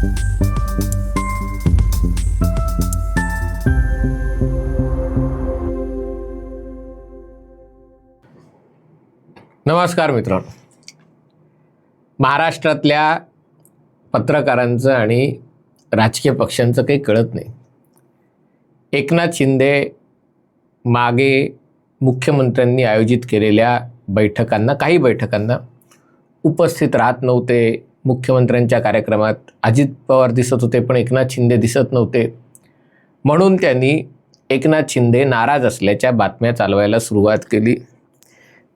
नमस्कार मित्रांनो. महाराष्ट्रातल्या पत्रकारांचं आणि राजकीय पक्षांचं काही कळत नाही. एकनाथ शिंदे मागे मुख्यमंत्र्यांनी आयोजित केलेल्या बैठकांना काही बैठकांना उपस्थित राहत नव्हते. मुख्यमंत्र्यांच्या कार्यक्रमात अजित पवार दिसत होते पण एकनाथ शिंदे दिसत नव्हते. म्हणून त्यांनी एकनाथ शिंदे नाराज असल्याच्या बातम्या चालवायला सुरुवात केली.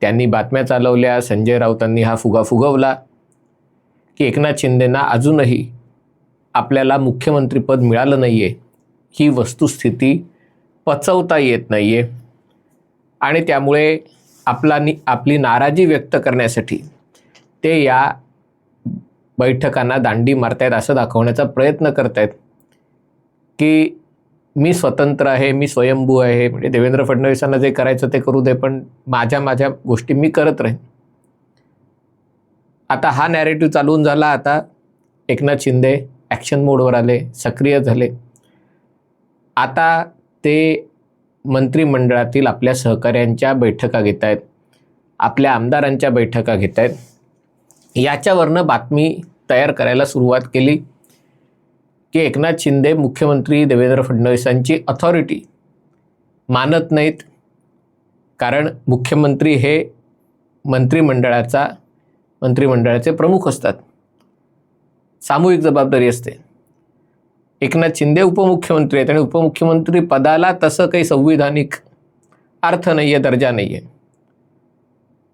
त्यांनी बातम्या चालवल्या संजय राऊतांनी हा फुगा फुगवला की एकनाथ शिंदेना अजूनही आपल्याला मुख्यमंत्रीपद मिळालं नाही आहे ही वस्तुस्थिती पचवता येत नाही आहे आणि त्यामुळे आपला नि आपली नाराजी व्यक्त करण्यासाठी ते या बैठकांना दांडी मारतायत असं दाखवण्याचा प्रयत्न करतायत की मी स्वतंत्र आहे मी स्वयंभू आहे. म्हणजे देवेंद्र फडणवीसांना जे करायचं ते करू दे पण माझ्या माझ्या गोष्टी मी करत राहीन. आता हा नॅरेटिव्ह चालून झाला. आता एकनाथ शिंदे ॲक्शन मोडवर आले सक्रिय झाले. आता ते मंत्रिमंडळातील आपल्या सहकाऱ्यांच्या बैठका घेत आहेत आपल्या आमदारांच्या बैठका घेत आहेत याच्यावरनं बातमी तयार करायला सुरुवात केली. की एकनाथ शिंदे मुख्यमंत्री देवेंद्र फडणवीसांची अथॉरिटी मानत नाहीत. कारण मुख्यमंत्री हे मंत्रिमंडळाचा मंत्रिमंडळाचे प्रमुख असतात. सामूहिक जबाबदारी असते. एकनाथ शिंदे उपमुख्यमंत्री आहेत आणि उपमुख्यमंत्री पदाला तसं काही संविधानिक अर्थ नाही आहे दर्जा नाही आहे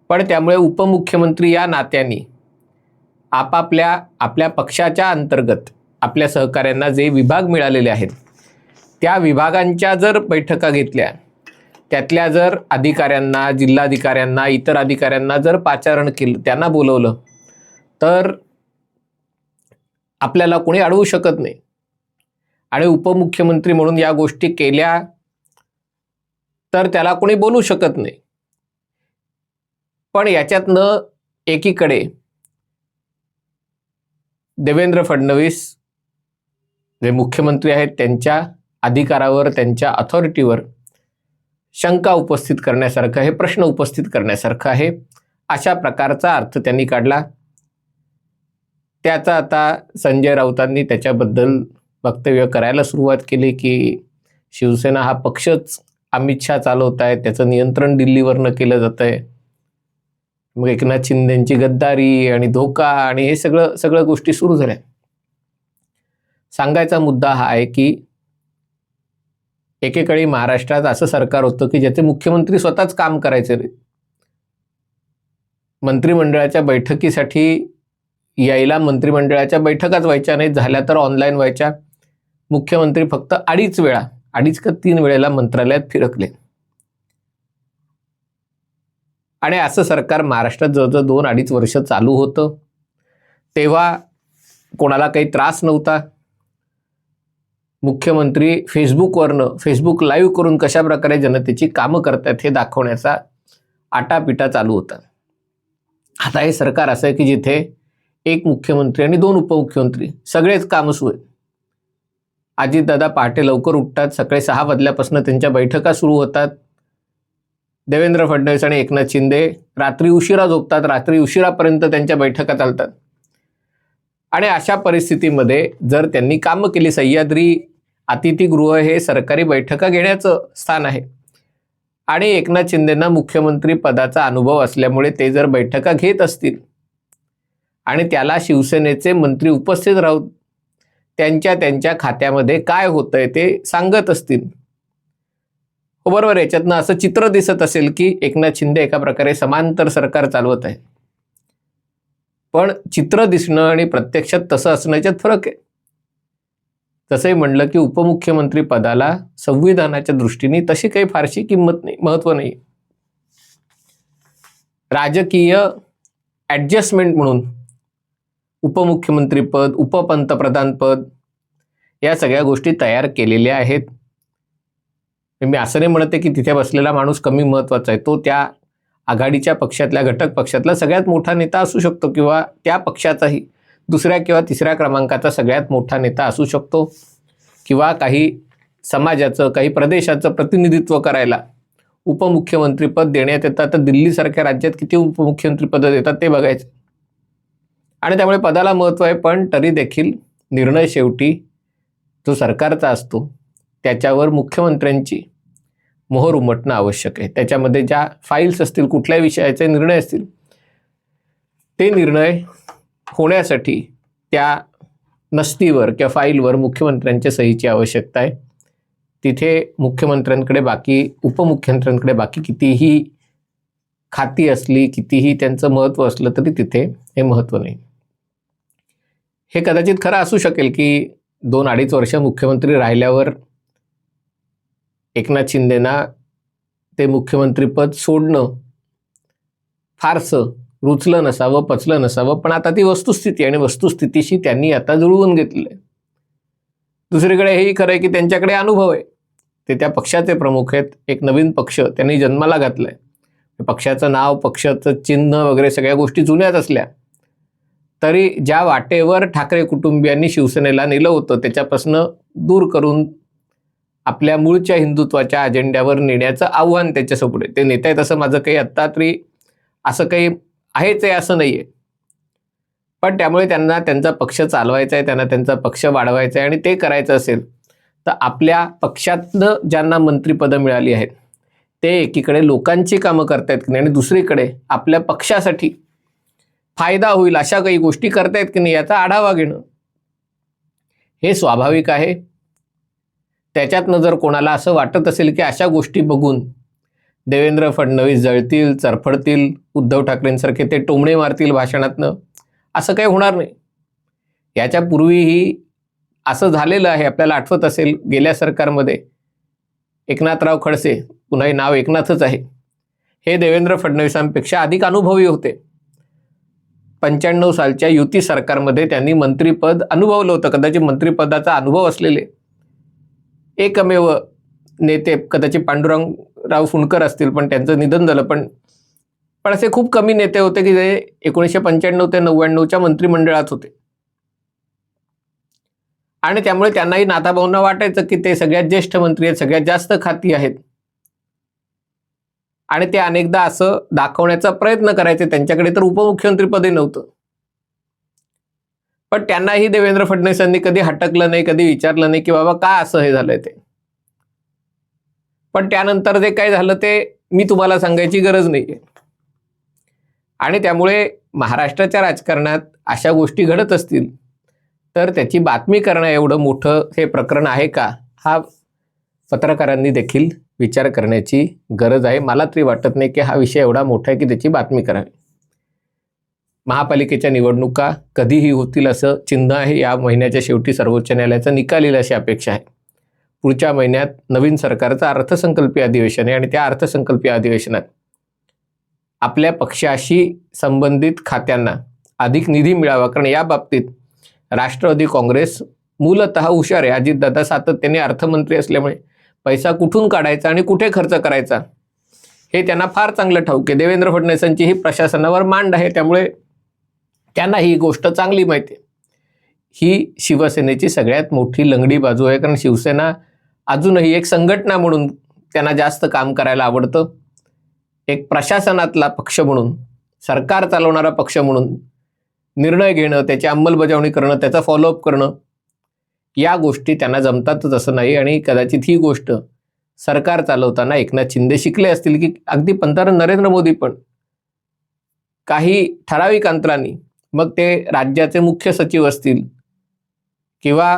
पण त्यामुळे उपमुख्यमंत्री या नात्याने आपापल्या आपल्या पक्षाच्या अंतर्गत आपल्या सहकाऱ्यांना जे विभाग मिळालेले आहेत त्या विभागांच्या जर बैठका घेतल्या त्यातल्या जर अधिकाऱ्यांना जिल्हाधिकाऱ्यांना इतर अधिकाऱ्यांना जर पाचारण केलं त्यांना बोलवलं तर आपल्याला कोणी अडवू शकत नाही. आणि उपमुख्यमंत्री म्हणून या गोष्टी केल्या तर त्याला कोणी बोलू शकत नाही. पण याच्यातनं एकीकडे देवेंद्र फडणवीस जे मुख्यमंत्री आहेत त्यांच्या अधिकारावर त्यांच्या अथॉरिटीवर शंका उपस्थित करण्यासारखं आहे प्रश्न उपस्थित करण्यासारखं आहे. अशा प्रकारचा अर्थ त्यांनी काढला. त्याचा आता संजय राऊतांनी त्याच्याबद्दल वक्तव्य करायला सुरुवात केली की शिवसेना हा पक्षच अमित शहा चालवत आहे त्याचं नियंत्रण दिल्लीवरनं केलं जातं आहे मग एकनाथ शिंदेची गद्दारी आणि धोका आणि हे सगळं सगळ्या गोष्टी सुरू झाल्या. सांगायचा मुद्दा हा आहे की एकेकाळी महाराष्ट्रात असं सरकार होतं की ज्याचे मुख्यमंत्री स्वतःच काम करायचे रे. मंत्रिमंडळाच्या बैठकीसाठी यायला मंत्रिमंडळाच्या बैठकाच व्हायच्या नाहीत झाल्या तर ऑनलाईन व्हायच्या. मुख्यमंत्री फक्त अडीच वेळा अडीच का तीन वेळेला मंत्रालयात फिरकले. आणि असं सरकार महाराष्ट्रात जवळजवळ दोन अडीच वर्ष चालू होतं. तेव्हा कोणाला काही त्रास नव्हता. मुख्यमंत्री फेसबुकवरनं फेसबुक लाईव्ह करून कशा प्रकारे जनतेची कामं करतात हे दाखवण्याचा आटापिटा चालू होता. आता हे सरकार असं आहे की जिथे एक मुख्यमंत्री आणि दोन उपमुख्यमंत्री सगळेच कामं सुरू आहेत. अजितदादा पहाटे लवकर उठतात सकाळी सहा वाजल्यापासून त्यांच्या बैठका सुरू होतात. देवेंद्र फडणवीस आणि एकनाथ शिंदे रात्री उशिरा झोपतात रात्री उशिरापर्यंत त्यांच्या बैठका चालतात. आणि अशा परिस्थितीमध्ये जर त्यांनी कामं केली सह्याद्री अतिथीगृह हे सरकारी बैठका घेण्याचं स्थान आहे. आणि एकनाथ शिंदेंना मुख्यमंत्री पदाचा अनुभव असल्यामुळे ते जर बैठका घेत असतील आणि त्याला शिवसेनेचे मंत्री उपस्थित राहून त्यांच्या त्यांच्या खात्यामध्ये काय होतंय ते सांगत असतील हो, बरोबर याच्यातनं असं चित्र दिसत असेल की एकनाथ शिंदे एका प्रकारे समांतर सरकार चालवत आहे. पण चित्र दिसणं आणि प्रत्यक्षात तसं असणं याच्यात फरक आहे. तसंही म्हणलं की उपमुख्यमंत्री पदाला संविधानाच्या दृष्टीने तशी काही फारशी किंमत नाही महत्त्व नाही राजकीय ॲडजस्टमेंट म्हणून उपमुख्यमंत्री पद उपपंतप्रधान पद या सगळ्या गोष्टी तयार केलेल्या आहेत. मी असं नाही म्हणत आहे की तिथे बसलेला माणूस कमी महत्त्वाचा आहे. तो त्या आघाडीच्या पक्षातल्या घटक पक्षातला सगळ्यात मोठा नेता असू शकतो किंवा त्या पक्षाचाही दुसऱ्या किंवा तिसऱ्या क्रमांकाचा सगळ्यात मोठा नेता असू शकतो. किंवा काही समाजाचं काही प्रदेशाचं प्रतिनिधित्व करायला उपमुख्यमंत्रीपद देण्यात येतात. तर दिल्लीसारख्या राज्यात किती उपमुख्यमंत्रीपदं देतात ते बघायचं. आणि त्यामुळे पदाला महत्त्व आहे पण तरी देखील निर्णय शेवटी जो सरकारचा असतो त्याच्यावर मुख्यमंत्र्यांची मोहर उमटणं आवश्यक आहे. त्याच्यामध्ये ज्या फाईल्स असतील कुठल्या विषयाचे निर्णय असतील ते निर्णय होण्यासाठी त्या नस्तीवर किंवा फाईलवर मुख्यमंत्र्यांच्या सहीची आवश्यकता आहे. तिथे मुख्यमंत्र्यांकडे बाकी उपमुख्यमंत्र्यांकडे बाकी कितीही खाती असली कितीही त्यांचं महत्त्व असलं तरी तिथे हे महत्त्व नाही. हे कदाचित खरं असू शकेल की दोन अडीच वर्ष मुख्यमंत्री राहिल्यावर एकनाथ शिंदेना ते मुख्यमंत्रीपद सोडणं फारसं रुचलं नसावं पचलं नसावं पण आता ती वस्तुस्थिती आणि वस्तुस्थितीशी त्यांनी आता जुळवून घेतलेलं आहे दुसरीकडे हेही खरं आहे की त्यांच्याकडे अनुभव आहे. ते त्या पक्षाचे प्रमुख आहेत. एक नवीन पक्ष त्यांनी जन्माला घातला आहे पक्षाचं नाव पक्षाचं चिन्ह वगैरे सगळ्या गोष्टी जुन्याच असल्या. तरी ज्या वाटेवर ठाकरे कुटुंबियांनी शिवसेनेला नेलं होतं त्याच्यापासून दूर करून आपल्या मूळच्या हिंदुत्वाच्या अजेंड्यावर नेण्याचं आव्हान त्याच्यासमोर आहे ते नेत आहेत असं माझं काही आत्ता तरी असं काही आहेच आहे असं नाही आहे पण त्यामुळे त्यांना त्यांचा पक्ष चालवायचा आहे त्यांना त्यांचा पक्ष वाढवायचा आहे आणि ते करायचं असेल तर आपल्या पक्षातनं ज्यांना मंत्रिपदं मिळाली आहेत ते एकीकडे लोकांची कामं करतायत की नाही? आणि दुसरीकडे आपल्या पक्षासाठी फायदा होईल अशा काही गोष्टी करतायत की नाही याचा आढावा घेणं. हे स्वाभाविक आहे. त्याच्यातनं जर कोणाला असं वाटत असेल की अशा गोष्टी बघून देवेंद्र फडणवीस जळतील चरफडतील उद्धव ठाकरेंसारखे ते टोमणे मारतील भाषणातनं असं काही होणार नाही. याच्या पूर्वीही असं झालेलं आहे आपल्याला आठवत असेल गेल्या सरकारमध्ये एकनाथराव खडसे पुन्हा हे नाव एकनाथच आहे. हे देवेंद्र फडणवीसांपेक्षा अधिक अनुभवी होते. पंच्याण्णव सालच्या युती सरकारमध्ये त्यांनी मंत्रिपद अनुभवलं होतं कदाचित मंत्रिपदाचा अनुभव असलेले. एकमेव नेते कदाचित पांडुरंगराव फुंडकर असतील पण त्यांचं निधन झालं. पण पण असे खूप कमी नेते होते की जे एकोणीसशे पंच्याण्णव ते नव्याण्णवच्या मंत्रिमंडळात होते. आणि त्यामुळे त्यांनाही नाथाभाऊंना वाटायचं की ते सगळ्यात ज्येष्ठ मंत्री आहेत सगळ्यात जास्त खाती आहेत. आणि ते अनेकदा असं दाखवण्याचा प्रयत्न करायचे. त्यांच्याकडे तर उपमुख्यमंत्रीपदही नव्हतं. पण त्यांनाही देवेंद्र फडणवीसांनी कधी हटकलं नाही कधी विचारलं नाही की बाबा का असं हे झालंय ते? पण त्यानंतर जे काय झालं ते मी तुम्हाला सांगायची गरज नाहीये. आणि त्यामुळे महाराष्ट्राच्या राजकारणात अशा गोष्टी घडत असतील तर त्याची बातमी करणं एवढं मोठं हे प्रकरण आहे का? हा पत्रकारांनी देखील विचार करण्याची गरज आहे. मला तरी वाटत नाही की हा विषय एवढा मोठा आहे की त्याची बातमी करावी. महापालिकेच्या निवडणुका कधीही होतील असं चिन्ह आहे. या महिन्याच्या शेवटी सर्वोच्च न्यायालयाचा निकाल येईल अशी अपेक्षा आहे. पुढच्या महिन्यात नवीन सरकारचं अर्थसंकल्पीय अधिवेशन आहे आणि त्या अर्थसंकल्पीय अधिवेशनात आपल्या पक्षाशी संबंधित खात्यांना अधिक निधी मिळावा कारण या बाबतीत राष्ट्रवादी काँग्रेस मूलतः हुशार आहे. अजितदादा सातत्याने अर्थमंत्री असल्यामुळे पैसा कुठून काढायचा आणि कुठे खर्च करायचा हे त्यांना फार चांगलं ठाऊक आहे. देवेंद्र फडणवीसांची ही प्रशासनावर मांड आहे. त्यामुळे त्यांना ही गोष्ट चांगली माहिती आहे. ही शिवसेनेची सगळ्यात मोठी लंगडी बाजू आहे कारण शिवसेना अजूनही एक संघटना म्हणून त्यांना जास्त काम करायला आवडतं. एक प्रशासनातला पक्ष म्हणून सरकार चालवणारा पक्ष म्हणून निर्णय घेणं त्याची अंमलबजावणी करणं त्याचा फॉलोअप करणं या गोष्टी त्यांना जमतातच असं नाही. आणि कदाचित ही गोष्ट सरकार चालवताना एकनाथ शिंदे शिकले असतील की अगदी पंतप्रधान नरेंद्र मोदी पण काही ठराविक अंतरांनी मग ते राज्याचे मुख्य सचिव असतील किंवा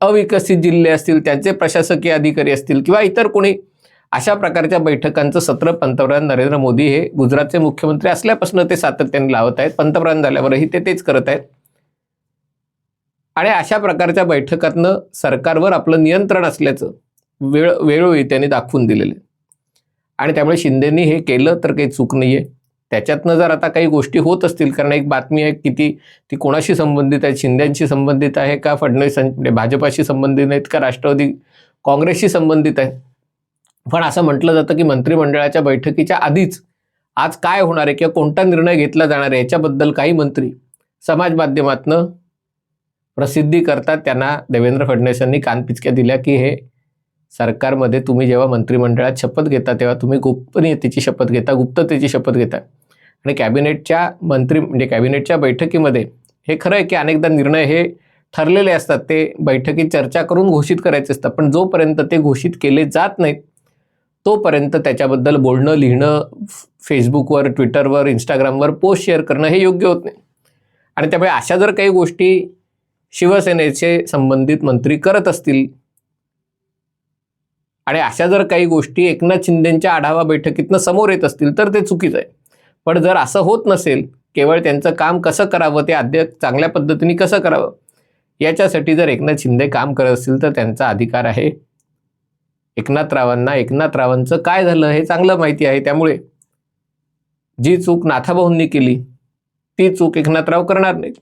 अविकसित जिल्हे असतील त्यांचे प्रशासकीय अधिकारी असतील किंवा इतर कोणी अशा प्रकारच्या बैठकांचं सत्र पंतप्रधान नरेंद्र मोदी हे गुजरातचे मुख्यमंत्री असल्यापासून ते सातत्याने लावत आहेत. पंतप्रधान झाल्यावरही ते तेच करत आहेत. आणि अशा प्रकारच्या बैठकातनं सरकारवर आपलं नियंत्रण असल्याचं वेळ वेळोवेळी त्यांनी दाखवून दिलेलं आणि त्यामुळे शिंदेंनी हे केलं तर काही चूक नाही आहे त्याच्यातनं जर आता काही गोष्टी होत असतील कारण एक बातमी आहे की ती कोणाशी संबंधित आहे? शिंद्यांशी संबंधित आहे का फडणवीस म्हणजे भाजपाशी संबंधित आहेत का राष्ट्रवादी काँग्रेसशी संबंधित आहे? पण असं म्हटलं जातं की मंत्रिमंडळाच्या बैठकीच्या आधीच आज काय होणार आहे किंवा कोणता निर्णय घेतला जाणार आहे याच्याबद्दल काही मंत्री समाज माध्यमातनं प्रसिद्धी करतात. त्यांना देवेंद्र फडणवीसांनी कानपिचक्या दिल्या की हे सरकारमध्ये तुम्ही जेव्हा मंत्रिमंडळात शपथ घेता तेव्हा तुम्ही गोपनीयतेची शपथ घेता गुप्ततेची शपथ घेता. आणि कॅबिनेटच्या मंत्री म्हणजे कॅबिनेटच्या बैठकीमध्ये हे खरं आहे की अनेकदा निर्णय हे ठरलेले असतात. ते बैठकीत चर्चा करून घोषित करायचे असतात. पण जोपर्यंत ते घोषित केले जात नाहीत तोपर्यंत त्याच्याबद्दल बोलणं लिहिणं फेसबुकवर ट्विटरवर इंस्टाग्रामवर पोस्ट शेअर करणं हे योग्य होत नाही. आणि त्यामुळे अशा जर काही गोष्टी शिवसेनेचे संबंधित मंत्री करत असतील आणि अशा जर काही गोष्टी एकनाथ शिंदेच्या आढावा बैठकीतनं समोर येत असतील तर ते चुकीचं आहे. पण जर असं होत नसेल केवळ त्यांचं काम कसं करावं ते अद्य चांगल्या पद्धतीने कसं करावं? याच्यासाठी जर एकनाथ शिंदे काम करत असतील तर त्यांचा अधिकार आहे. एकनाथरावांना एकनाथरावांचं काय झालं हे चांगलं माहिती आहे. त्यामुळे जी चूक नाथाभाऊंनी केली ती चूक एकनाथराव करणार नाहीत.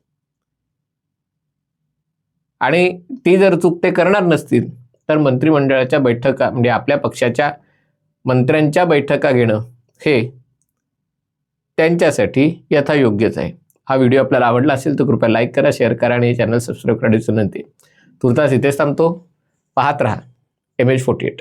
आणि ती जर चूक ते करणार नसतील तर मंत्रिमंडळाच्या बैठका म्हणजे आपल्या पक्षाच्या मंत्र्यांच्या बैठका घेणं हे त्यांच्यासाठी यथायोग्यच आहे. हा व्हिडिओ आपल्याला आवडला असेल तर कृपया लाईक करा शेअर करा आणि चॅनल सबस्क्राईब करण्याची विनंती तुर्तास इथेच थांबतो. पाहत राहा. M H forty eight